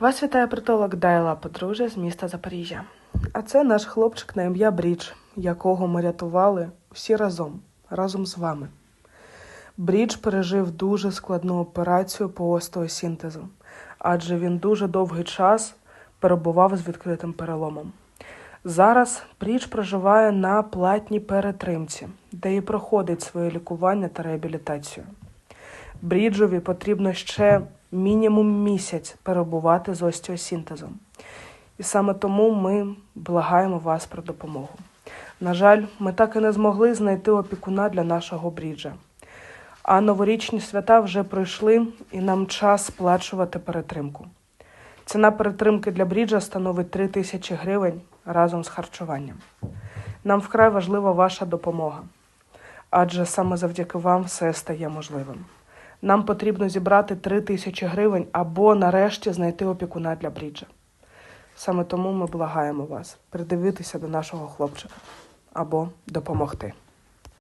Вас вітає притулок Дайла Подружжя з міста Запоріжжя. А це наш хлопчик на ім'я Брідж, якого ми рятували всі разом, разом з вами. Брідж пережив дуже складну операцію по остеосінтезу, адже він дуже довгий час перебував з відкритим переломом. Зараз Брідж проживає на платній перетримці, де і проходить своє лікування та реабілітацію. Бріджові потрібно ще мінімум місяць перебувати з остеосінтезом. І саме тому ми благаємо вас про допомогу. На жаль, ми так і не змогли знайти опікуна для нашого бріджа. А новорічні свята вже пройшли, і нам час сплачувати перетримку. Ціна перетримки для бріджа становить 3 тисячі гривень разом з харчуванням. Нам вкрай важлива ваша допомога, адже саме завдяки вам все стає можливим. Нам потрібно зібрати 3 тисячі гривень або нарешті знайти опікуна для бріджа. Саме тому ми благаємо вас придивитися до нашого хлопчика або допомогти.